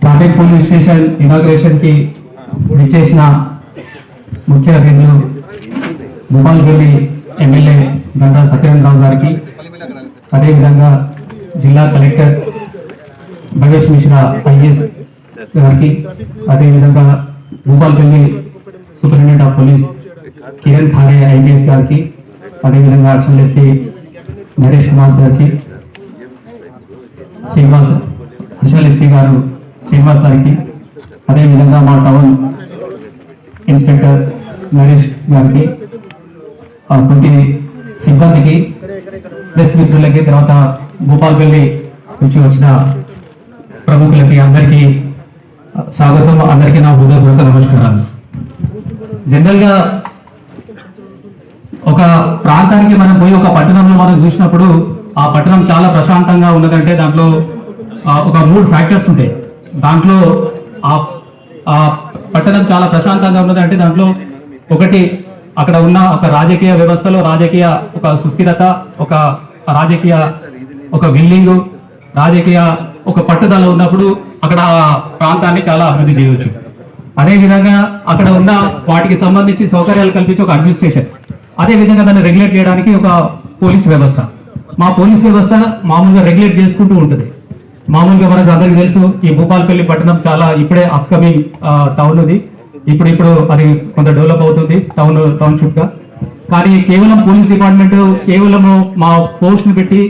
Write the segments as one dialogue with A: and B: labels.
A: Traffic police station ఇనాగ్రేషన్కి విచ్చేసిన ముఖ్య అతిథులు భూపాలపల్లి ఎమ్మెల్యే గంటా సత్యనారాయణరావు గారికి అదేవిధంగా జిల్లా కలెక్టర్ భగేష్ మిశ్రా ఐఏఎస్ గారికి అదేవిధంగా Bhupalpally superintendent of police Kiran Khade IPS గారికి అదేవిధంగా అక్షల్ ఎస్పీ నరేష్ కుమార్ గారికి శ్రీనివాస్ అడిషనల్ ఎస్పీ గారు శ్రీనివాస్ గారికి అదేవిధంగా మా టౌన్ ఇన్స్పెక్టర్ నరేష్ గారికి ఆ సిబ్బందికి ప్రెస్ మిత్రులకి తర్వాత భూపాల్పల్లి నుంచి వచ్చిన ప్రముఖులకి అందరికీ స్వాగతం. అందరికీ నా హృదయపూర్వక నమస్కారాలు. జనరల్గా ఒక ప్రాంతానికి మనం పోయి ఒక పట్టణంలో మనం చూసినప్పుడు ఆ పట్టణం చాలా ప్రశాంతంగా ఉన్నదంటే దాంట్లో ఒక మూడు ఫ్యాక్టర్స్ ఉంటాయి. దాంట్లో ఆ పట్టణం చాలా ప్రశాంతంగా ఉన్నదంటే దాంట్లో ఒకటి అక్కడ ఉన్న ఒక రాజకీయ వ్యవస్థలో రాజకీయ ఒక సుస్థిరత ఒక రాజకీయ ఒక బిల్డింగ్ రాజకీయ ఒక పట్టుదల ఉన్నప్పుడు అక్కడ ఆ ప్రాంతాన్ని చాలా అభివృద్ధి చేయవచ్చు. అదేవిధంగా అక్కడ ఉన్న వాటికి సంబంధించి సౌకర్యాలు కల్పించే ఒక అడ్మినిస్ట్రేషన్ అదే విధంగా దాన్ని రెగ్యులేట్ చేయడానికి ఒక పోలీస్ వ్యవస్థ. మా పోలీస్ వ్యవస్థ మామూలుగా రెగ్యులేట్ చేసుకుంటూ ఉంటుంది. మామూలుగా మనకు అందరికీ తెలుసు ఈ భూపాల్పల్లి పట్టణం చాలా ఇప్పుడే అప్కమింగ్ టౌన్ ఇది ఇప్పుడు ఇప్పుడు అది కొంత డెవలప్ అవుతుంది టౌన్ టౌన్షిప్గా. కానీ కేవలం పోలీస్ డిపార్ట్మెంట్ కేవలం మా ఫోర్స్ని పెట్టి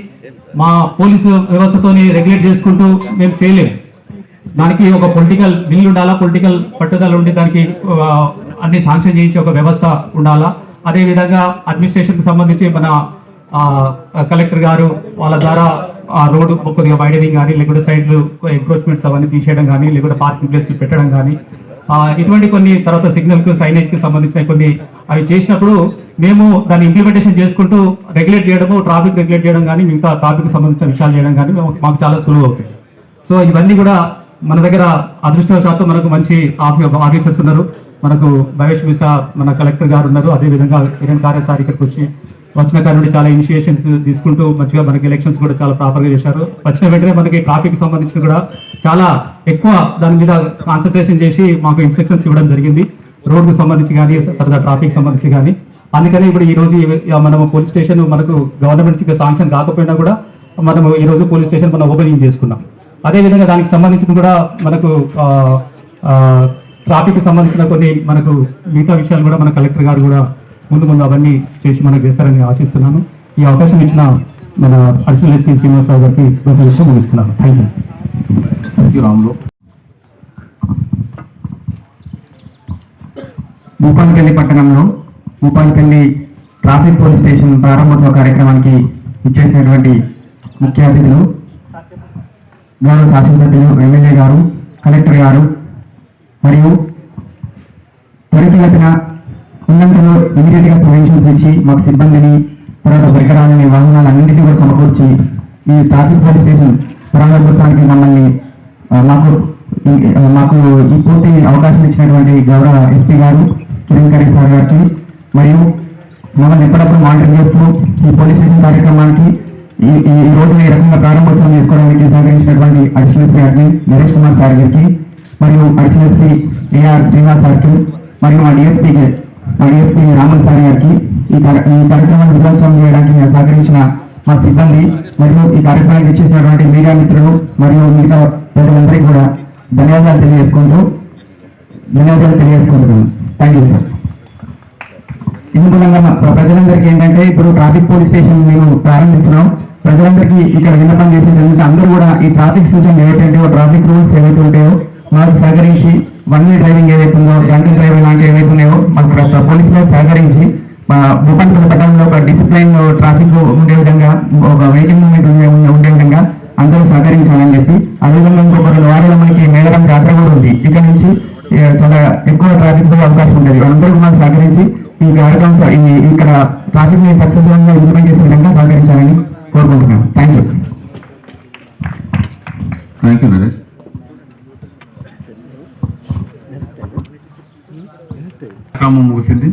A: మా పోలీసు వ్యవస్థతోని రెగ్యులేట్ చేసుకుంటూ మేము చేయలేము. దానికి ఒక పొలిటికల్ బిల్ ఉండాలా పొలిటికల్ పట్టుదల ఉండి దానికి అన్ని శాంక్షన్ చేయించే ఒక వ్యవస్థ ఉండాలా. అదేవిధంగా అడ్మినిస్ట్రేషన్కి సంబంధించి మన కలెక్టర్ గారు వాళ్ళ ద్వారా ఆ రోడ్డు కొద్దిగా వైడనింగ్ కానీ లేకుంటే సైడ్లు ఎంక్రోచ్మెంట్స్ అవన్నీ తీసేయడం కానీ లేకుంటే పార్కింగ్ ప్లేస్లు పెట్టడం కానీ ఇటువంటి కొన్ని తర్వాత సిగ్నల్కు సైనేజ్కి సంబంధించిన కొన్ని అవి చేసినప్పుడు మేము దాన్ని ఇంప్లిమెంటేషన్ చేసుకుంటూ రెగ్యులేట్ చేయడము ట్రాఫిక్ రెగ్యులేట్ చేయడం కానీ మిగతా ట్రాఫిక్ సంబంధించిన విషయాలు చేయడం కానీ మాకు- మాకు చాలా సులువు అవుతుంది సో ఇవన్నీ కూడా మన దగ్గర అదృష్టవశాత్తు మనకు మంచి ఆఫీసర్స్ ఉన్నారు. మనకు భవేష్ మిశ్రా మన కలెక్టర్ గారు ఉన్నారు. అదే విధంగా కిరణ్ కార్యసారి ఇక్కడికి వచ్చి వచ్చిన కాడి చాలా ఇనిషియేషన్స్ తీసుకుంటూ మంచిగా మనకి ఎలక్షన్స్ కూడా చాలా ప్రాపర్గా చేశారు. వచ్చిన వెంటనే మనకి ట్రాఫిక్ సంబంధించి కూడా చాలా ఎక్కువ దాని మీద కాన్సన్ట్రేషన్ చేసి మాకు ఇన్స్ట్రక్షన్స్ ఇవ్వడం జరిగింది. రోడ్కు సంబంధించి కానీ తర్వాత ట్రాఫిక్ సంబంధించి కానీ. అందుకనే ఇప్పుడు ఈ రోజు మనం పోలీస్ స్టేషన్ మనకు గవర్నమెంట్ శాంక్షన్ కాకపోయినా కూడా మనం ఈ రోజు పోలీస్ స్టేషన్ మనం ఓపెనింగ్ చేసుకున్నాం. అదే విధంగా దానికి సంబంధించిన కూడా మనకు ట్రాఫిక్ సంబంధించిన కొన్ని మనకు మిగతా విషయాలు కూడా మన కలెక్టర్ గారు కూడా ముందు ముందు అవన్నీ చేసి మనకు చేస్తారని ఆశిస్తున్నాను. ఈ అవకాశం ఇచ్చిన మన అడిషనల్ ఎస్పీ శ్రీనివాసరావు గారికి ముగిస్తున్నాను thank you
B: thank you Ramulu
C: Bhupalpally పట్టణంలో భూపాలపల్లి ట్రాఫిక్ పోలీస్ స్టేషన్ ప్రారంభోత్సవ కార్యక్రమానికి ఇచ్చేసినటువంటి ముఖ్య అతిథులు గౌరవ శాసనసభ్యులు ఎమ్మెల్యే గారు కలెక్టర్ గారు మరియు త్వరితగతిన ఉన్నంతలో ఇమీడియట్గా ఇచ్చి మాకు సిబ్బందిని తర్వాత పరికరాలని వాహనాలు అన్నింటినీ కూడా సమకూర్చి ఈ ట్రాఫిక్ పోలీస్ స్టేషన్ ప్రారంభోత్సవానికి మమ్మల్ని మాకు మాకు ఈ పూర్తి అవకాశం ఇచ్చినటువంటి గౌరవ ఎస్పీ గారు కిరణ్ కరీ సార్ గారికి మరియు మమ్మల్ని ఎప్పటికప్పుడు మానిటర్ చేస్తూ ఈ పోలీస్ స్టేషన్ కార్యక్రమానికి ఈ ఈ రోజున రోజు ఈ రకంగా ప్రారంభోత్సవం చేసుకోవడానికి సహకరించినటువంటి additional SP admin Naresh Kumar sir గారికి మరియు అడిషనల్ ఎస్పీ ఏఆర్ శ్రీనివాస్ సార్కి మరియు మా డిఎస్పీకి మా డిఎస్పీ రామన్ సార్ గారికి ఈ ఈ కార్యక్రమాన్ని విజయోత్సవం చేయడానికి సహకరించిన మా సిబ్బంది మరియు ఈ కార్యక్రమానికి ఇచ్చేసినటువంటి మీడియా మిత్రులు మరియు మిగతా ప్రజలందరికీ కూడా ధన్యవాదాలు తెలియజేసుకుంటూ ధన్యవాదాలు తెలియజేసుకుంటున్నాను. థ్యాంక్ యూ సార్ ఇందుమూలంగా ప్రజలందరికీ ఏంటంటే ఇప్పుడు ట్రాఫిక్ పోలీస్ స్టేషన్ మేము ప్రారంభిస్తున్నాం. ప్రజలందరికీ ఇక్కడ విన్నపం చేసేది ఏంటంటే అందరూ కూడా ఈ ట్రాఫిక్ సూచనలు ఏవైతే ట్రాఫిక్ రూల్స్ ఏవైతే ఉంటాయో వారికి సహకరించి వన్ వే డ్రైవింగ్ పోలీసులు సహకరించి భూపంపల్లి పట్టణంలో ఒక డిసిప్లైన్ ట్రాఫిక్ ఉండే విధంగా ఒక వెహికల్ మూమెంట్ ఉండే విధంగా అందరూ సహకరించాలని చెప్పి అదేవిధంగా ఇంకొక రెండు వారాల మనకి మేడరం జాతర కూడా ఉంది. ఇక్కడ నుంచి చాలా ఎక్కువ ట్రాఫిక్ పోయే అవకాశం ఉంటుంది అందరూ కూడా సహకరించి ఈ కార్యక్రమం ఇక్కడ ట్రాఫిక్ని సక్సెస్ఫుల్గా ఇంప్లిమెంట్ చేసే విధంగా సహకరించాలని కోరుకుంటున్నాను. Thank you thank you Naresh కార్యక్రమం ముగిసింది.